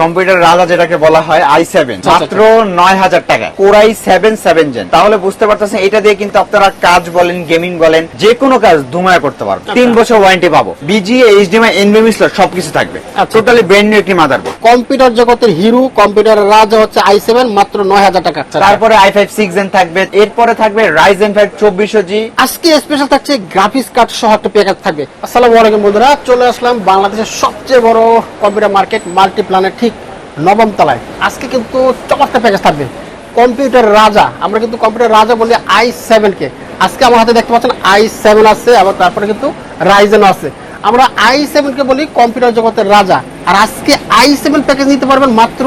Computer রাজা যেটাকে বলা হয় আই সেভেন আচ্ছা, মাত্র নয় হাজার টাকা। কোরাই সেভেন সেভেন জেন তাহলে বুঝতে পারতেছেন এটা দিয়ে কিন্তু আপনারা কাজ বলেন গেমিং বলেন যে কোনো কাজ ধুমায় করতে পারবেন। আচ্ছা। তিন বছর ওয়ারেন্টি পাবো। বিজিএ এইচডিএমআই এনবিএমই স্লট সবকিছু থাকবে। আচ্ছা। টোটালি ব্র্যান্ড নিউ একটি মাদারবোর্ড কম্পিউটার জগতের হিরো কম্পিউটারের রাজা হচ্ছে আই সেভেন মাত্র নয় হাজার টাকা। তারপরে আই ফাইভ সিক্স জেন থাকবে। এরপরে থাকবে রাইজেন ফাইভ চব্বিশশো জি আজকে স্পেশাল থাকছে গ্রাফিক্স কার্ড সহ একটা প্যাকেজ থাকবে। আসসালামু আলাইকুম বন্ধুরা চলে আসলাম বাংলাদেশের সবচেয়ে বড় কম্পিউটার মার্কেট মাল্টি প্ল্যানের ঠিক নবম তলায় আজকে কিন্তু চমৎকার প্যাকেজ থাকবে। কম্পিউটার রাজা। আমরা কিন্তু কম্পিউটার রাজা বলি আই সেভেন কে। আজকে আমার হাতে দেখতে পাচ্ছেন আই সেভেন আছে, আবার তারপরে কিন্তু রাইজেন আছে। আমরা আই সেভেন কে বলি কম্পিউটার জগতের রাজা। আর আজকে আই সেভেন প্যাকেজ নিতে পারবেন মাত্র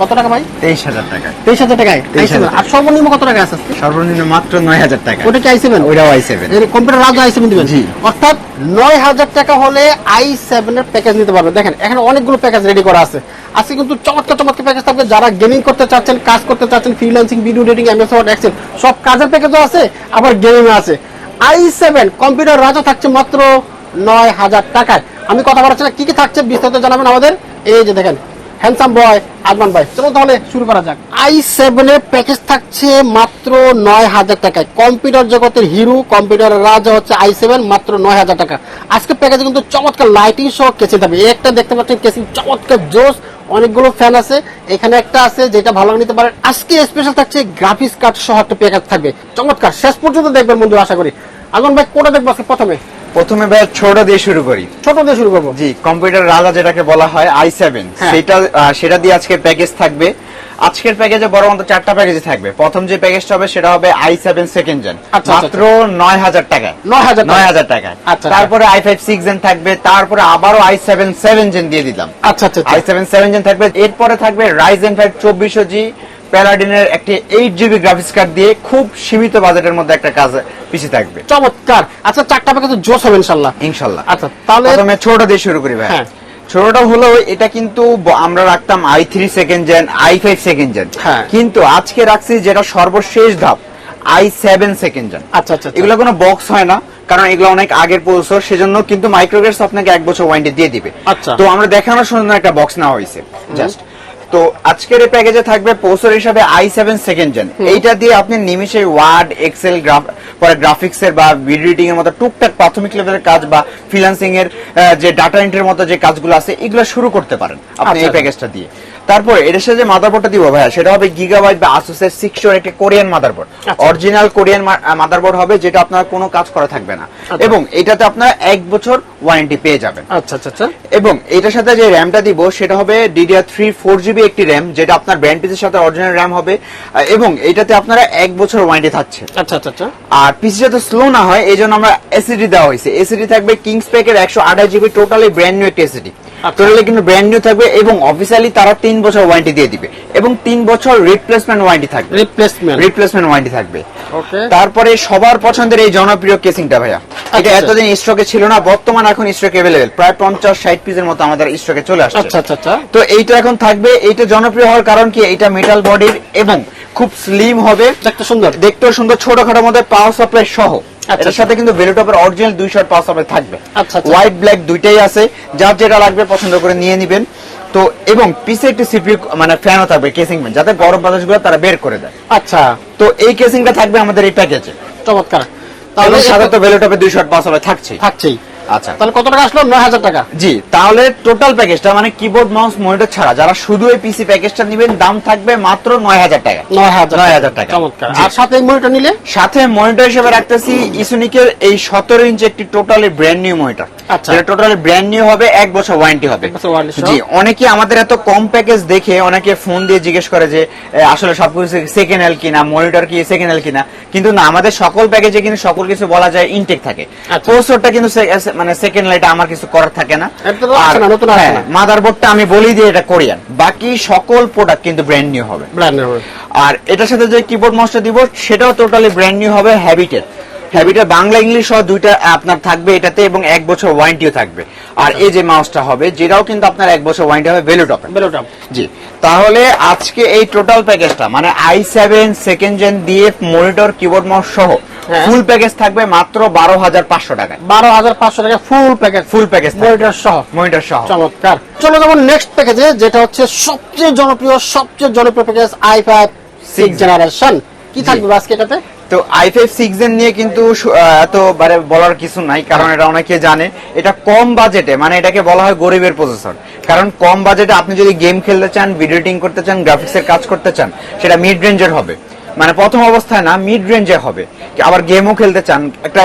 কত টাকা ভাই? তেইশ হাজার টাকা তেইশ হাজার টাকায়? I 23,000 seven. আর সর্বনিম্ন কত টাকা আছে সর্বনিম্ন মাত্র নয় হাজার টাকা ওটা কি আই সেভেন ওইটাও আই সেভেন এর কম্পিউটার রাজা আই সেভেন দিবেন। জি। অর্থাৎ নয় হাজার টাকা হলে আই সেভেন এর প্যাকেজ নিতে পারবেন দেখেন এখানে অনেকগুলো প্যাকেজ রেডি করা আছে। আজকে কিন্তু চমৎকার চমৎকার প্যাকেজ থাকবে। যারা গেমিং করতে চাচ্ছেন কাজ করতে চাচ্ছেন freelancing video editing MS Word Excel সব কাজের প্যাকেজও আছে আবার গেমিং আছে। আই সেভেন কম্পিউটার রাজা থাকছে মাত্র নয় হাজার টাকায়। আমি কথা বলাচ্ছি না কি কি থাকছে বিস্তারিত জানাবেন আমাদের? এই যে দেখেন হ্যান্ডসাম বয় ভাই চলো তাহলে শুরু করা যাক। আই সেভেন এর প্যাকেজ থাকছে মাত্র নয় হাজার টাকায়। কম্পিউটার জগতের হিরো হচ্ছে আই সেভেন মাত্র নয় হাজার টাকা। আজকে প্যাকেজে কিন্তু চমৎকার লাইটিং সহ কেসে থাকবে। একটা দেখতে পাচ্ছেন কেসিং চমৎকার জোস অনেকগুলো ফ্যান আছে। এখানে একটা আছে যেটা ভালো নিতে পারেন। আজকে স্পেশাল থাকছে গ্রাফিক্স কার্ড সহ একটা প্যাকেজ থাকবে। চমৎকার। শেষ পর্যন্ত দেখবেন বন্ধু আশা করি। আদমান ভাই কোটা দেখব আজকে প্রথমে? প্রথমে ভাই ছোট দিয়ে শুরু করি। ছোট দিয়ে শুরু করব? জি কম্পিউটার রাজা যেটাকে বলা হয় আই সেভেন হ্যাঁ। সেটা সেটা দিয়ে আজকে প্যাকেজ থাকবে। আজকের প্যাকেজে বড় মতো চারটা প্যাকেজ থাকবে। প্রথম যে প্যাকেজটা হবে সেটা হবে আই সেভেন সেকেন্ড জেন আচ্ছা, মাত্র নয় হাজার টাকা। নয় হাজার নয় হাজার টাকা। আচ্ছা, তারপরে আই ফাইভ সিক্স জেন থাকবে তারপরে আবারও আই সেভেন সেভেন জেন দিয়ে দিলাম। আচ্ছা আচ্ছা আই আচ্ছা সেভেন সেভেন জেন থাকবে। এরপরে থাকবে রাইজেন ফাইভ চব্বিশশো জি প্যালাডিনের একটি এইট জিবি গ্রাফিক্স কার্ড দিয়ে খুব সীমিত বাজেটের মধ্যে একটা কাজ পিছিয়ে থাকবে। চমৎকার! আচ্ছা চারটা প্যাকেজ জোস হবে ইনশাল্লাহ ইনশাল্লাহ আচ্ছা তাহলে প্রথমে ছোট দিয়ে শুরু করি ভাই। হ্যাঁ। ছোটটা হলো এটা কিন্তু আমরা রাখতাম i three second gen i five second gen. কিন্তু আজকে রাখছি যেটা সর্বশেষ ধাপ আই সেভেন সেকেন্ড জেন আচ্ছা আচ্ছা। এগুলো কোনো বক্স হয় না কারণ এগুলো অনেক আগের প্রসেসর সেজন্য কিন্তু মাইক্রোগ্রেস আপনাকে এক বছর ওয়ারেন্টি দিয়ে দিবে। আচ্ছা। তো আমরা দেখানোর জন্য একটা বক্স নেওয়া হয়েছে। জাস্ট তো আজকের এই প্যাকেজে থাকবে প্রসেসর হিসাবে আই সেভেন সেকেন্ড জেন এইটা দিয়ে আপনি নিমিশে ওয়ার্ড এক্সেল গ্রাফ পরে গ্রাফিক্স এর বা ভিডিও এডিটিং এর মতো টুকটাক প্রাথমিক লেভেলের কাজ বা ফ্রিল্যান্সিং এর যে ডাটা এন্ট্রির মতো যে কাজগুলো আছে এগুলো শুরু করতে পারেন আপনি এই আচ্ছা। প্যাকেজটা দিয়ে। তারপর এর সাথে মাদারবোর্ডটা দিব ভাইয়া সেটা হবে গিগাবাইট বা আসুসের সিক্সশোর একটা Korean motherboard. Original Korean motherboard হবে যেটা আপনার কোনো কাজ করা থাকবে না। আচ্ছা। এবং এটাতে আপনারা এক বছর ওয়ারেন্টি পেয়ে যাবেন। আচ্ছা আচ্ছা আচ্ছা। এবং এটার সাথে যে র্যামটা দিব সেটা হবে ডিডিআর থ্রি ফোর জিবি একটি র্যাম যেটা আপনার ব্র্যান্ড পিসের সাথে অরিজিনাল র্যাম হবে এবং এটাতে আপনারা এক বছর ওয়ারেন্টি থাকছে। আচ্ছা আচ্ছা আচ্ছা। আর পিসি যাতে স্লো না হয় এই জন্য আমরা এসিডি দেওয়া হয়েছে। এসিডি থাকবে কিংস প্যাকের একশো আঠাশ জিবি টোটালি ব্র্যান্ড নিউ একটি এসিডি। টোটালি কিন্তু ব্র্যান্ড নিউ থাকবে এবং অফিসিয়ালি তারা তিন বছর ওয়ারেন্টি দিয়ে দিবে। এবং তিন বছর রিপ্লেসমেন্ট ওয়ারেন্টি থাকবে। রিপ্লেসমেন্ট রিপ্লেসমেন্ট ওয়ারেন্টি থাকবে। ওকে তারপরে সবার পছন্দের এই জনপ্রিয় কেসিংটা ভাইয়া। এটা আচ্ছা। এতদিন স্টকে ছিল না বর্তমান এখন স্টক এভেলেবেল প্রায় পঞ্চাশ ষাট পিসের মতো আমাদের স্টকে চলে আসছে। আচ্ছা আচ্ছা আচ্ছা। তো এইটা এখন থাকবে। এইটা জনপ্রিয় হওয়ার কারণ কি? এটা মেটাল বডির এবং খুব স্লিম হবে। দেখতে সুন্দর। দেখতেও সুন্দর ছোটখাটো মধ্যে পাওয়ার সাপ্লাই সহ। এটার সাথে কিন্তু ভেলোটপের অরিজিনাল দুই শট পাওয়ার সাপ্লাই থাকবে। আচ্ছা, আচ্ছা। হোয়াইট ব্ল্যাক দুইটাই আছে। যার যেটা লাগবে পছন্দ করে নিয়ে নিবেন। তো এবং পিছে একটি সিপি মানে ফ্যানও থাকবে কেসিং ফ্যান যাতে গরম বাতাসগুলো তারা বের করে দেয়। আচ্ছা। তো এই কেসিংটা থাকবে আমাদের এই প্যাকেজে চমৎকার। তাহলে সাধারণত সাথে তো ভেলোটপের দুই শট পাস সাপ্লাই থাকছে থাকছেই। আচ্ছা। তাহলে কত টাকা আসলো? নয় হাজার টাকা। জি তাহলে টোটাল প্যাকেজটা মানে কিবোর্ড মাউস মনিটর ছাড়া যারা শুধু এই পিসি প্যাকেজটা নেবেন দাম থাকবে মাত্র নয় হাজার টাকা। নয় হাজার নয় হাজার টাকা। চমৎকার। আর সাথে মনিটর নিলে? সাথে মনিটর হিসেবে রাখতেছি ইসুনিকের এই সতেরো ইঞ্চ একটি টোটালি ব্র্যান্ড নিউ মনিটর। যেটা টোটালি ব্র্যান্ড নিউ হবে এক বছর ওয়ারেন্টি হবে। এক বছর warranty সহ। জি অনেকে আমাদের এত কম প্যাকেজ দেখে অনেকে ফোন দিয়ে জিজ্ঞেস করে যে আসলে সবকিছু সেকেন্ড হ্যান্ড কিনা মনিটর কি সেকেন্ড হ্যান্ড কিনা? কিন্তু না আমাদের সকল প্যাকেজে কিন্তু সকল কিছু বলা যায় ইনটেক থাকে। আচ্ছা। প্রসেসরটা কিন্তু মানে সেকেন্ড লাইটে আমার কিছু করার থাকে না। না। মাদারবোর্ডটা আমি বলি দিয়ে এটা কোরিয়ান বাকি সকল প্রোডাক্ট কিন্তু ব্র্যান্ড নিউ হবে। আর এটার সাথে যে কিবোর্ড মাউসটা দিব সেটাও টোটালি ব্র্যান্ড নিউ হবে হ্যাবিটের হ্যাবিটের বাংলা ইংলিশ সহ দুইটা আপনার থাকবে এটাতে এবং এক বছর ওয়ারেন্টিও থাকবে। আর এই যে মাউসটা হবে যেটাও কিন্তু আপনার এক বছর ওয়ারেন্টি হবে ভেলুটপে বেলোটা জি। তাহলে আজকে এই টোটাল প্যাকেজটা মানে আই সেভেন সেকেন্ড জেন দিয়ে মনিটর কিবোর্ড মাউস সহ। ফুল প্যাকেজ থাকবে মাত্র বারো হাজার পাঁচশো টাকায়। বারো হাজার পাঁচশো টাকা full package full package monitor সহ। মনিটর সহ। চমৎকার। চলো যেমন নেক্সট প্যাকেজে যেটা হচ্ছে সবচেয়ে জনপ্রিয় সবচেয়ে জনপ্রিয় package i five six generation কি থাকবে আজকে এটাতে? তো আই ফাইভ সিক্স এর নিয়ে কিন্তু এত বারে বলার কিছু নাই কারণ এটা অনেকে জানে। এটা কম বাজেটে মানে এটাকে বলা হয় গরিবের প্রসেসর কারণ কম বাজেটে আপনি যদি গেম খেলতে চান ভিডিও এডিটিং করতে চান গ্রাফিক্সের কাজ করতে চান সেটা মিড রেঞ্জের হবে। মানে প্রথম অবস্থায় না মিড রেঞ্জে হবে। আবার গেমও খেলতে চান একটা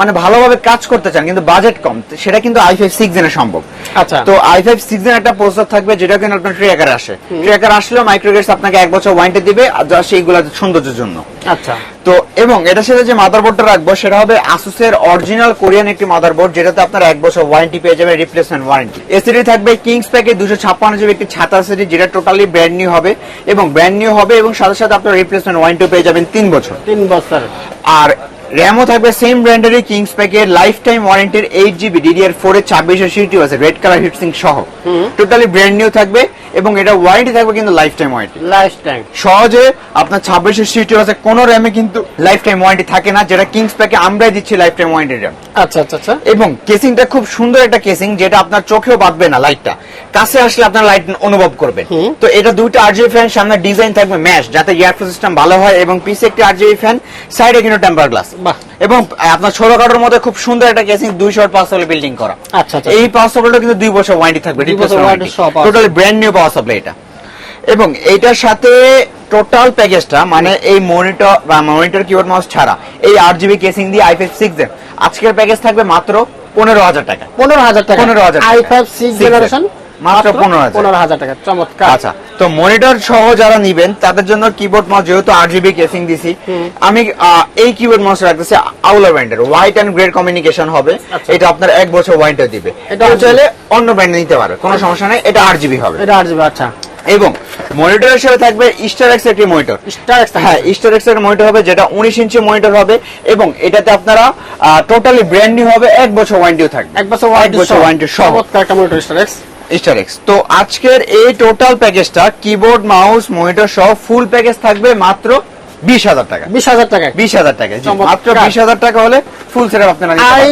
মানে ভালোভাবে কাজ করতে চান কিন্তু বাজেট কম সেটা কিন্তু আই ফাইভ সিক্স জেনে সম্ভব। আচ্ছা। তো আই ফাইভ সিক্স জেন একটা প্রসেসর থাকবে যেটা কিন্তু আপনার ট্রেকার আসে। ট্রেকার আসলেও মাইক্রোগেটস আপনাকে এক বছর ওয়ারেন্টি দিবে আর যা সেইগুলো সৌন্দর্যের জন্য। আচ্ছা। তো এবং এটার সাথে যে মাদারবোর্ডটা রাখব সেটা হবে আসুসের অরিজিনাল কোরিয়ান একটি মাদারবোর্ড যেটাতে আপনার এক বছর ওয়ারেন্টি পেয়ে যাবে রিপ্লেসমেন্ট ওয়ারেন্টি এসিডি থাকবে কিংস প্যাকে দুশো ছাপ্পান্ন জিবি একটি ছাতা সিডি যেটা টোটালি ব্র্যান্ড নিউ হবে এবং ব্র্যান্ড নিউ হবে এবং সাথে সাথে আপনার রিপ্লেসমেন্ট ওয়ারেন্টি পেয়ে যাবেন তিন বছর। তিন বছর। আর র্যামও থাকবে সেম ব্র্যান্ডেরই কিংস প্যাকের লাইফ টাইম ওয়ারেন্টির এইট জিবি ডিডিআর ফোর এর ছাব্বিশে সিটিও আছে রেড কালার হিটসিং সহ। টোটালি ব্র্যান্ড নিউ থাকবে এবং এটা ওয়ারেন্টি থাকবে কিন্তু life time warranty life time সহজে আপনার ছাব্বিশের সিটি আছে কোন র্যামে কিন্তু লাইফ টাইম ওয়ারেন্টি থাকে না যেটা কিংস প্যাকে আমরাই দিচ্ছি লাইফ টাইম ওয়ারেন্টি র্যাম আচ্ছা আচ্ছা আচ্ছা। এবং কেসিংটা খুব সুন্দর একটা কেসিং যেটা আপনার চোখেও বাঁধবে না লাইটটা কাছে আসলে আপনার লাইট অনুভব করবেন তো এটা দুইটা আরজিবি ফ্যান সামনে ডিজাইন থাকবে ম্যাশ যাতে ইয়ারফোন সিস্টেম ভালো হয় এবং পিছে একটি আরজিবি ফ্যান সাইডে কিন্তু টেম্পার গ্লাস এবং আপনার ছোটখাটোর মধ্যে খুব সুন্দর একটা কেসিং দুইশো পাঁচ বিল্ডিং করা। আচ্ছা, আচ্ছা। এই পাওয়ার সাপ্লাইটা কিন্তু দুই বছর ওয়ারেন্টি থাকবে totally brand new power supply এটা। এবং এইটার সাথে টোটাল প্যাকেজটা মানে এই মনিটর বা মনিটর কিবোর্ড মাউস ছাড়া এই আট জিবি কেসিং দিয়ে আই ফাইভ সিক্স আজকের প্যাকেজ থাকবে মাত্র পনেরো হাজার টাকা। পনেরো হাজার টাকা। 15,000 আই ফাইভ সিক্স জেনারেশন মাত্র পনেরো হাজার। টাকা। চমৎকার। আচ্ছা তো মনিটর সহ যারা নিবেন তাদের জন্য কিবোর্ড মাউস যেহেতু আট জিবি কেসিং দিছি আমি এই কিবোর্ড মাউস রাখতেছি আউলা ব্র্যান্ডের হোয়াইট অ্যান্ড গ্রেড কমিউনিকেশন হবে। আচ্ছা। এটা আপনার এক বছর ওয়ারেন্টি দিবে। এটা এটা চাইলে অন্য ব্র্যান্ড নিতে পারবে কোনো সমস্যা নেই এটা আট জিবি হবে। এটা আট জিবি আচ্ছা। এবং মনিটরের সাথে থাকবে স্টার এক্স একটি মনিটর স্টার এক্স হ্যাঁ স্টার এক্সের মনিটর হবে যেটা উনিশ ইঞ্চি মনিটর হবে এবং এটাতে আপনারা টোটালি ব্র্যান্ড নিউ হবে এক বছর ওয়ারেন্টিও থাকবে। এক বছর এক বছর ওয়ারেন্টি সহ। একটা monitor Star X Star X তো আজকের এই টোটাল প্যাকেজটা কিবোর্ড মাউস মনিটর সহ ফুল প্যাকেজ থাকবে মাত্র বিশ হাজার টাকা। বিশ হাজার টাকা। বিশ হাজার টাকা মাত্র বিশ হাজার টাকা হলে ফুল সেট আপনারা i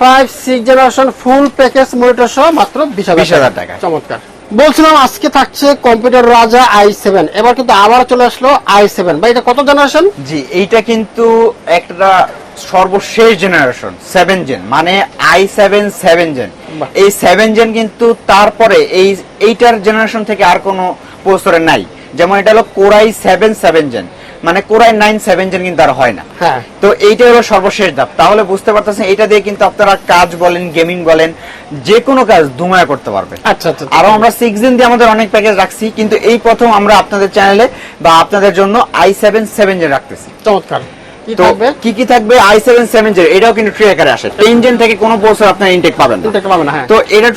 five six generation full package monitor সহ মাত্র বিশ হাজার টাকা। চমৎকার। বলছিলাম আজকে থাকছে কম্পিউটার রাজা আই সেভেন। এবার কিন্তু আবার চলে আসলো আই সেভেন। বা এটা কত জেনারেশন জি এইটা কিন্তু একটা সর্বশেষ জেনারেশন সেভেন জেন মানে আই সেভেন সেভেন জেন এই সেভেন জেন কিন্তু তারপরে এই এইটার জেনারেশন থেকে আর কোনো প্রস্তরে নাই। যেমন এটা হলো core i seven seven gen মানে core i nine seven gen কিন্তু আর হয় না। হ্যাঁ। তো এইটা হলো সর্বশেষ ধাপ। তাহলে বুঝতে পারতেছেন এটা দিয়ে কিন্তু আপনারা কাজ বলেন গেমিং বলেন যে কোনো কাজ ধুমায়া করতে পারবেন। আচ্ছা আচ্ছা আরও আমরা সিক্স দিন দিয়ে আমাদের অনেক প্যাকেজ রাখছি কিন্তু এই প্রথম আমরা আপনাদের চ্যানেলে বা আপনাদের জন্য আই সেভেন সেভেন জেন রাখতেছি। চমৎকার। থাকবে কি কি থাকবে আই সেভেন সেভেন জেন এটাও কিন্তু ট্রি আসে ইঞ্জিন থেকে কোনো বছর আপনার ইনটেক পাবেন না ইনটেক পাবে হ্যাঁ। তো এটা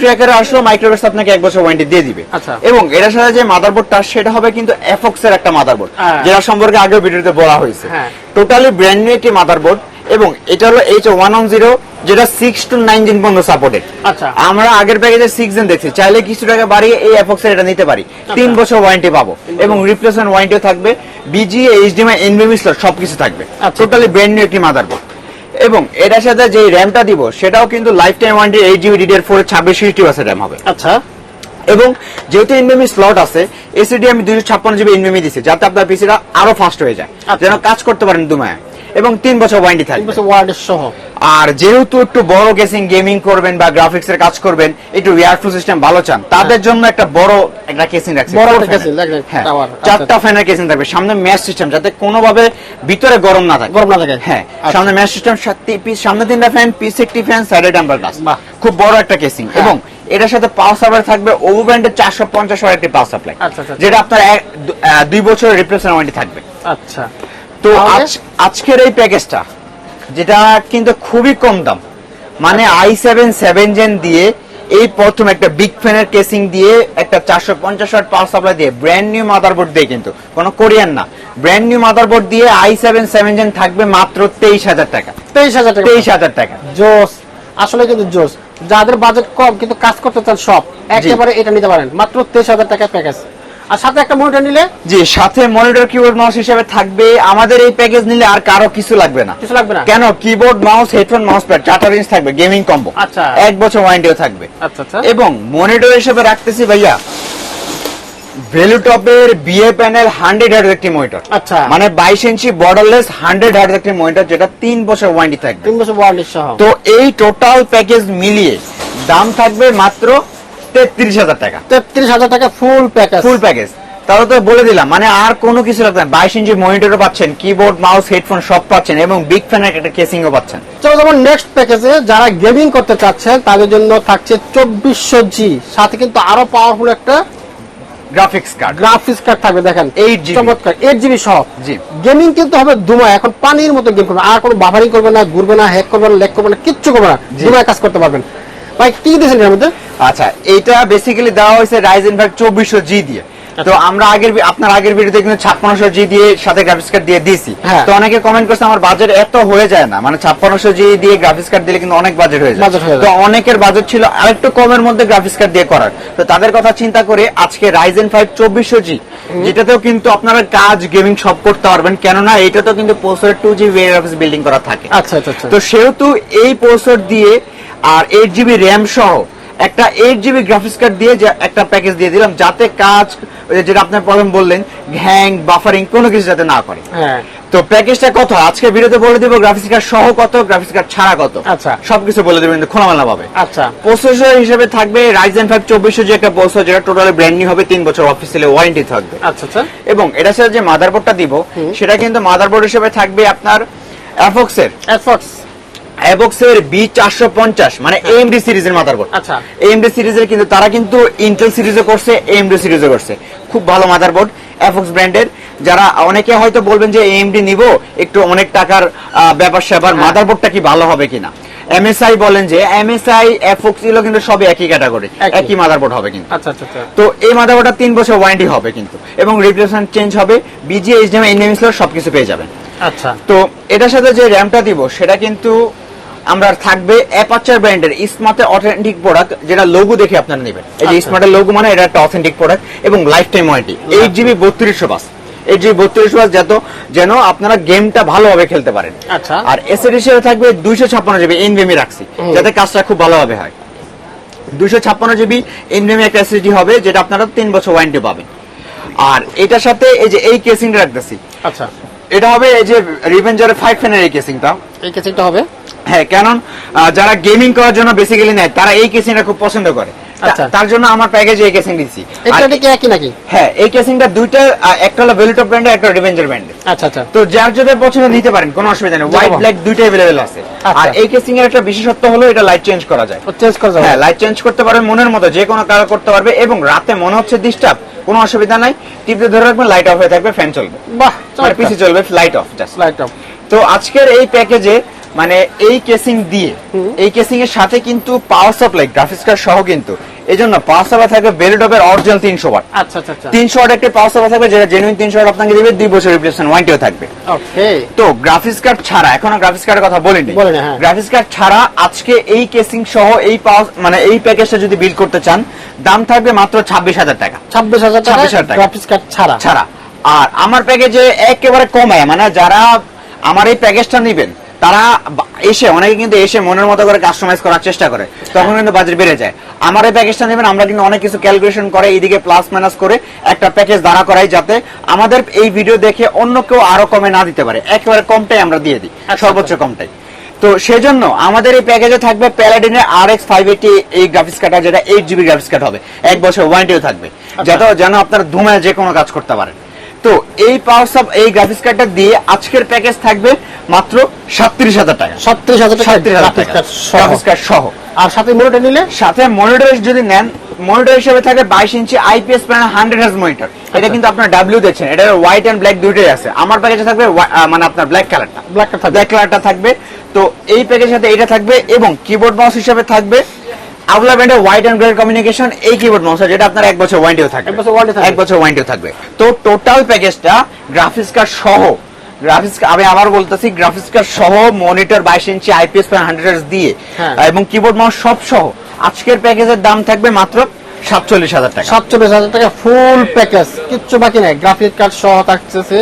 আপনাকে এক বছর ওয়ারেন্টি দিয়ে দিবে আচ্ছা। এবং এটার সাথে যে মাদারবোর্ডটা সেটা হবে কিন্তু এফক্স এর একটা মাদারবোর্ড হ্যাঁ। যেটা সম্পর্কে আগেও ভিডিওতে বলা হয়েছে হ্যাঁ। টোটালি ব্র্যান্ড নিউ একটি মাদারবোর্ড এবং এটা হলো এইচ ওয়ান ওয়ান জিরো যেটা সিক্স টু নাইন জিন পর্যন্ত সাপোর্টেড আচ্ছা। আমরা আগের প্যাকেজে সিক্স জেন দেখছি। চাইলে কিছু টাকা বাড়িয়ে এই এটা নিতে পারি। তিন বছর ওয়ারেন্টি পাবো। এবং রিপ্লেসমেন্ট ওয়ারেন্টিও থাকবে। বিজি এইচডিএমআই এনবিএমই স্লট সবকিছু থাকবে। আচ্ছা। টোটালি ব্র্যান্ড নিউ একটি মাদারবোর্ড এবং এটার সাথে যে র্যামটা দিব সেটাও কিন্তু life time warranty eight GB DDR four ছাব্বিশ সিক্সটি র্যাম হবে। আচ্ছা। এবং যেহেতু এনবিএমই স্লট আছে এসিডি আমি দুইশো ছাপ্পান্ন জিবি এনবিএমই দিচ্ছি যাতে আপনার পিসিটা আরও ফাস্ট হয়ে যায়। আচ্ছা। যেন কাজ করতে পারেন দুমায়। এবং তিন বছর ওয়ারেন্টি থাকবে। বছর ওয়ার্ড সহ। আর যেহেতু একটু বড় গেসিং গেমিং করবেন বা গ্রাফিক্স এর কাজ করবেন একটু এয়ারফ্লো সিস্টেম ভালো চান তাদের জন্য একটা বড় একটা কেসিং রাখছি বড় like হ্যাঁ আচ্ছা। চারটা ফ্যানের কেসিং থাকবে সামনে ম্যাশ সিস্টেম যাতে কোনোভাবে ভিতরে গরম না থাকে। গরম না থাকে। হ্যাঁ আচ্ছা। সামনে ম্যাশ সিস্টেম সামনে তিনটা ফ্যান পিস একটি ফ্যান সাইডে টেম্পার গ্লাস খুব বড় একটা কেসিং হ্যাঁ। এবং এটার সাথে পাওয়ার সাপ্লাই থাকবে ওভো ব্র্যান্ডের চারশো পঞ্চাশ ওয়ার একটি পাওয়ার সাপ্লাই। যেটা আপনার দুই বছরের রিপ্লেসমেন্ট ওয়ারেন্টি থাকবে। আচ্ছা। তো আজ- আজকের এই প্যাকেজটা যেটা কিন্তু খুবই কম দাম। মানে আই সেভেন সেভেন জেন দিয়ে এই প্রথম একটা বিগ ফ্যানের কেসিং দিয়ে একটা চারশো পঞ্চাশ ওয়াট পাওয়ার সাপ্লাই দিয়ে ব্র্যান্ড নিউ মাদারবোর্ড দিয়ে কিন্তু। কোনো কোরিয়ান না। ব্র্যান্ড নিউ মাদারবোর্ড দিয়ে আই সেভেন সেভেন জেন থাকবে মাত্র তেইশ হাজার টাকা। তেইশ হাজার টাকা। তেইশ হাজার টাকা। জোস। আসলে কিন্তু জোস। যাদের বাজেট কম কিন্তু কাজ করতে চান সব একেবারে এটা নিতে পারেন। মাত্র তেইশ হাজার টাকা প্যাকেজ আর সাথে একটা মনিটর নিলে? জি সাথে মনিটর কিবোর্ড মাউস হিসেবে থাকবে। আমাদের এই প্যাকেজ নিলে আর কারও কিছু লাগবে না। কিছু লাগবে না? কেন? Keyboard mouse headphone mouse pad চারটা রেঞ্জ থাকবে গেমিং কম্বো আচ্ছা। এক বছর ওয়ারেন্টিও থাকবে। আচ্ছা আচ্ছা। এবং মনিটর হিসেবে রাখতেছি ভাইয়া ভ্যালুটপের বিএ প্যানেল হান্ড্রেড হার্ড একটি মনিটর আচ্ছা। মানে বাইশ ইঞ্চি বর্ডারলেস হান্ড্রেড হার্ড একটি মনিটর যেটা তিন বছর ওয়ারেন্টি থাকবে। তিন বছর ওয়ারেন্টি সহ। তো এই টোটাল প্যাকেজ মিলিয়ে দাম থাকবে মাত্র তেত্রিশ হাজার টাকা। তেত্রিশ হাজার টাকা ফুল প্যাকেজ ফুল প্যাকেজ তাহলে তো বলে দিলাম মানে আর কোনো কিছু লাগবে না। বাইশ ইঞ্চি মনিটরও পাচ্ছেন কিবোর্ড মাউস হেডফোন সব পাচ্ছেন এবং বিগ ফ্যানের একটা কেসিংও পাচ্ছেন। চলো যেমন নেক্সট প্যাকেজে যারা গেমিং করতে চাচ্ছেন তাদের জন্য থাকছে চব্বিশশো জি সাথে কিন্তু আরও পাওয়ারফুল একটা গ্রাফিক্স কার্ড গ্রাফিক্স কার্ড থাকবে দেখেন। 8GB চমৎকার এইট জিবি সহ। জি। গেমিং কিন্তু হবে দুমায়। এখন পানির মতো গেম করবে। আর কোনো বাফারিং করবে না ঘুরবে না হ্যাক করবে না লেক করবে না কিচ্ছু করবে না। দুমায় কাজ করতে পারবেন। ভাই, কি দিয়েছেন এর মধ্যে? আচ্ছা এটা বেসিক্যালি দেওয়া হয়েছে রাইজেন ভাগ চব্বিশশো জি দিয়ে। তো আমরা আগের আপনার আগের ভিডিওতে কিন্তু ছাপ্পান্নশো জি দিয়ে সাথে গ্রাফিক্স কার্ড দিয়ে দিয়েছি হ্যাঁ। তো অনেকে কমেন্ট করছে আমার বাজেট এত হয়ে যায় না। মানে ছাপ্পান্নশো জি দিয়ে গ্রাফিক্স কার্ড দিলে কিন্তু অনেক বাজেট হয়ে যায়। তো অনেকের বাজেট ছিল আরেকটু কমের মধ্যে গ্রাফিক্স কার্ড দিয়ে করার। তো তাদের কথা চিন্তা করে আজকে রাইজেন ফাইভ চব্বিশশো জি যেটাতেও কিন্তু আপনারা কাজ গেমিং সব করতে পারবেন। কেননা এটাতেও কিন্তু poster two G graphics built in করা থাকে। আচ্ছা আচ্ছা আচ্ছা। তো সেহেতু এই প্রসেসর দিয়ে আর এইট জিবি র্যাম সহ একটা এইট জিবি গ্রাফিক্স কার্ড দিয়ে যে একটা প্যাকেজ দিয়ে দিলাম যাতে কাজ যেটা আপনার প্রবলেম বললেন হ্যাং বাফারিং কোনো কিছু যাতে না করে। হ্যাঁ। তো প্যাকেজটা কত? আজকে ভিডিওতে বলে দিব গ্রাফিক্স কার্ড সহ কত গ্রাফিক্স কার্ড ছাড়া কত? আচ্ছা। সবকিছু বলে দেবেন কিন্তু খোলামেলা পাবে আচ্ছা। প্রসেসর হিসেবে থাকবে রাইজেন ফাইভ চব্বিশশো যে একটা প্রসেসর যেটা টোটালি ব্র্যান্ড নিউ হবে তিন বছর অফিসিয়ালি ওয়ারেন্টি থাকবে। আচ্ছা আচ্ছা। এবং এটা সাথে যে মাদারবোর্ডটা দিব সেটা কিন্তু মাদারবোর্ড হিসেবে থাকবে আপনার অ্যাফক্সের এফর্টস অ্যাবক্সের বি চারশো পঞ্চাশ মানে এএমডি সিরিজের মাদারবোর্ড। আচ্ছা। সিরিজের কিন্তু তারা কিন্তু ইন্টেল সিরিজও করছে এএমডি সিরিজও করছে। খুব ভালো মাদারবোর্ড অ্যাফক্স ব্র্যান্ডের। যারা অনেকে হয়তো বলবেন যে এএমডি নিব একটু অনেক টাকার ব্যাপার স্যাপার হ্যাঁ। মাদারবোর্ডটা কি ভালো হবে কিনা? এমএসআই বলেন যে এমএসআই এফক্স এগুলো কিন্তু সবই একই ক্যাটাগরি একই। মাদারবোর্ড হবে কিন্তু। আচ্ছা আচ্ছা আচ্ছা। তো এই মাদারবোর্ডটা তিন বছর ওয়ারেন্টি হবে কিন্তু এবং রিপ্লেসমেন্ট চেঞ্জ হবে বিজি এইচডিএম এনএমএস সবকিছু পেয়ে যাবেন। আচ্ছা। তো এটার সাথে যে র্যামটা দিব সেটা কিন্তু আমরা থাকবে অ্যাপাচার ব্র্যান্ডের স্মার্টের অথেন্টিক প্রোডাক্ট যেটা লোগো দেখে আপনারা নেবেন। এই যে আচ্ছা। স্মার্টের লোগো মানে এটা একটা অথেন্টিক প্রোডাক্ট এবং life time warranty eight GB বত্রিশশো বাস এইট জিবি বাস যত যেন আপনারা গেমটা ভালোভাবে খেলতে পারেন। আচ্ছা। আর এসএড হিসেবে থাকবে দুইশো ছাপ্পান্ন জিবি রাখছি যাতে কাজটা খুব ভালোভাবে হয়। দুইশো ছাপ্পান্ন জিবি এনভিএমি একটা এসএসডি হবে যেটা আপনারা তিন বছর ওয়ারেন্টি পাবেন। আর এটার সাথে এই যে এই কেসিংটা রাখতেছি। আচ্ছা। এটা হবে এই যে রিভেঞ্জারের ফাইভ ফ্যানের এই কেসিংটা এই কেসিংটা হবে? হ্যাঁ কারণ যারা গেমিং করার জন্য বেসিক্যালি নেয় তারা এই কেসিংটা খুব পছন্দ করে। আচ্ছা। তার জন্য আমার প্যাকেজে এই কেসিং দিচ্ছি। এটা কি একই নাকি? হ্যাঁ এই কেসিংটা দুইটা একটা হলো ভেলুটপ ব্র্যান্ডের একটা রিভেঞ্জার ব্র্যান্ডের আচ্ছা আচ্ছা। তো যার যেটা পছন্দ নিতে পারেন কোনো অসুবিধা নেই। হোয়াইট ব্ল্যাক দুইটা অ্যাভেলেবেল আছে। আচ্ছা। আর এই কেসিং এর একটা বিশেষত্ব হলো এটা লাইট চেঞ্জ করা যায়। চেঞ্জ করে যাবে হ্যাঁ লাইট চেঞ্জ করতে পারবেন মনের মতো যে কোনো কালার করতে পারবে এবং রাতে মনে হচ্ছে ডিস্টার্ব কোনো অসুবিধা নাই। টিপতে ধরে রাখবেন লাইট অফ হয়ে থাকবে ফ্যান চলবে। বাহ পিসি চলবে light off just light off তো আজকের এই প্যাকেজে মানে এই কেসিং দিয়ে এই কেসিং এর সাথে কিন্তু পাওয়ার সাপ্লাই গ্রাফিক্স কার্ড সহ কিন্তু। এই জন্য পাওয়ার সাপ্লাই থাকবে বেলডবের অরিজিনাল তিনশো ওয়াট আচ্ছা আচ্ছা আচ্ছা। তিনশো ওয়াট একটা পাওয়ার সাপ্লাই থাকবে যেটা জেনুইন তিনশো ওয়াট আপনাকে দিবে দুই বছর রিপ্লেসমেন্ট ওয়ারেন্টিও থাকবে। ওকে তো গ্রাফিক্স কার্ড ছাড়া এখনও গ্রাফিক্স কার্ডের কথা বলিনি। হ্যাঁ। গ্রাফিক্স কার্ড ছাড়া আজকে এই কেসিং সহ এই পাওয়ার মানে এই প্যাকেজটা যদি বিল করতে চান দাম থাকবে মাত্র ছাব্বিশ হাজার টাকা। ছাব্বিশ হাজার টাকা 26,000 টাকা। গ্রাফিক্স কার্ড ছাড়া। ছাড়া। আর আমার প্যাকেজে একেবারে কমে মানে যারা আমার এই প্যাকেজটা নেবেন তারা এসে অনেকে কিন্তু এসে মনের মতো করে কাস্টমাইজ করার চেষ্টা করে তখন কিন্তু বাজেট বেড়ে যায়। আমার এই প্যাকেজটা নেবেন আমরা কিন্তু অনেক কিছু ক্যালকুলেশন করে এইদিকে প্লাস মাইনাস করে একটা প্যাকেজ দাঁড়া করাই যাতে আমাদের এই ভিডিও দেখে অন্য কেউ আরও কমে না দিতে পারে। একেবারে কমটাই আমরা দিয়ে দিই আচ্ছা, সর্বোচ্চ কমটাই। তো সেজন্য আমাদের এই প্যাকেজে থাকবে প্যালাডিনের আর এক্স ফাইভ এইটি এই গ্রাফিক্স কার্ডটা যেটা এইট জিবি গ্রাফিক্স কার্ড হবে। এক বছর ওয়ারেন্টিও থাকবে। যাতে যেন আপনার ধুমায় যে কোনো কাজ করতে পারেন। তো এই পাওয়ার সাব এই গ্রাফিক্স কার্ডটা দিয়ে আজকের প্যাকেজ থাকবে মাত্র সাতত্রিশ হাজার টাকা। হাজার সাতত্রিশ হাজার টাকা। সহ। গ্রাফিক্স কার্ড সহ। আর সাথে মনিটর নিলে? সাথে মনিটর যদি নেন মনিটর হিসেবে থাকে বাইশ ইঞ্চি IPS panel hundred hertz monitor এটা। কিন্তু আপনার ডাব্লিউ দেখছেন। এটা হোয়াইট এন্ড ব্ল্যাক দুইটাই আছে। আমার প্যাকেজে থাকবে মানে আপনার ব্ল্যাক কালারটা ব্ল্যাক ব্ল্যাক কালারটা থাকবে। তো এই প্যাকেজের সাথে এটা থাকবে এবং কিবোর্ড মাউস হিসেবে থাকবে আউলা ব্র্যান্ডের হোয়াইট এন্ড গ্রে কমিউনিকেশন এই কিবোর্ড মাউস যেটা আপনার এক বছর ওয়ারেন্টিও থাকবে। এক বছর warranty থাকবে। এক বছর ওয়ারেন্টিও থাকবে। তো টোটাল প্যাকেজটা গ্রাফিক্স কার্ড সহ গ্রাফিক্স আমি আবার বলতেছি গ্রাফিক্স কার্ড সহ মনিটর বাইশ ইঞ্চি আইপিএস হান্ড্রেড দিয়ে হ্যাঁ। এবং কিবোর্ড মাউস সব সহ আজকের প্যাকেজের দাম থাকবে মাত্র সাতচল্লিশ হাজার টাকা। সাতচল্লিশ হাজার টাকা ফুল প্যাকেজ কিচ্ছু বাকি নাই গ্রাফিক কার্ড সহ থাকতেছে।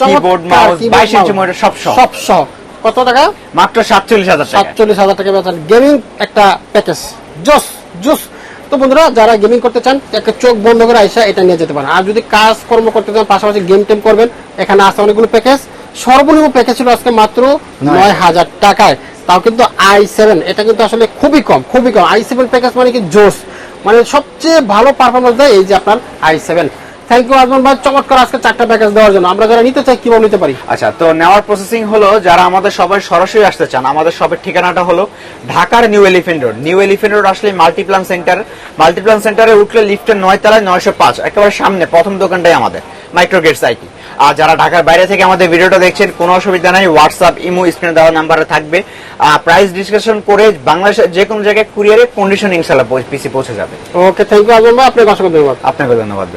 Keyboard, mouse, 22 ইঞ্চি monitor সব সহ। সব সহ। কত টাকা? মাত্র সাতচল্লিশ হাজার টাকা। সাতচল্লিশ হাজার টাকা বেতন। গেমিং একটা প্যাকেজ জোস জোস। তো বন্ধুরা যারা গেমিং করতে চান একটা চোখ বন্ধ করে আইসা এটা নিয়ে যেতে পারেন। আর যদি কাজ কর্ম করতে চান পাশাপাশি গেম টেম করবেন এখানে আছে অনেকগুলো প্যাকেজ সর্বনিম্ন প্যাকেজ ছিল আজকে মাত্র নয়। হাজার টাকায়। তাও কিন্তু আই সেভেন এটা কিন্তু আসলে খুবই কম খুবই কম। আই সেভেন প্যাকেজ মানে কি জোস? মানে সবচেয়ে ভালো পারফরমেন্স দেয় এই যে আপনার I seven thank you Azman ভাই। চমৎকার আজকে চারটা প্যাকেজ দেওয়ার জন্য। আমরা যারা নিতে চাই কীভাবে নিতে পারি? আচ্ছা তো নেওয়ার প্রসেসিং হলো যারা আমাদের সবাই সরাসরি আসতে চান আমাদের সবের ঠিকানাটা হলো ঢাকার New Elephant Road New Elephant Road আসলে মাল্টিপ্লান সেন্টার মাল্টিপ্লান সেন্টারে উঠলে লিফটের নয় তলায় নয়শো পাঁচ একেবারে সামনে প্রথম দোকানটাই আমাদের মাইক্রোগেটস আইটি আর যারা ঢাকার বাইরে থেকে আমাদের ভিডিওটা দেখছেন কোনো অসুবিধা নাই হোয়াটসঅ্যাপ ইমো স্ক্রিনে দেওয়া নাম্বারে থাকবে। প্রাইস ডিসকাশন করে বাংলাদেশের যে কোনো জায়গায় কুরিয়ারে কন্ডিশন ইনশাল্লাহ পিসি পৌঁছে যাবে। ওকে থ্যাংক ইউ আজমান ভাই। আপনাকে অসংখ্য ধন্যবাদ। আপনাকে ধন্যবাদ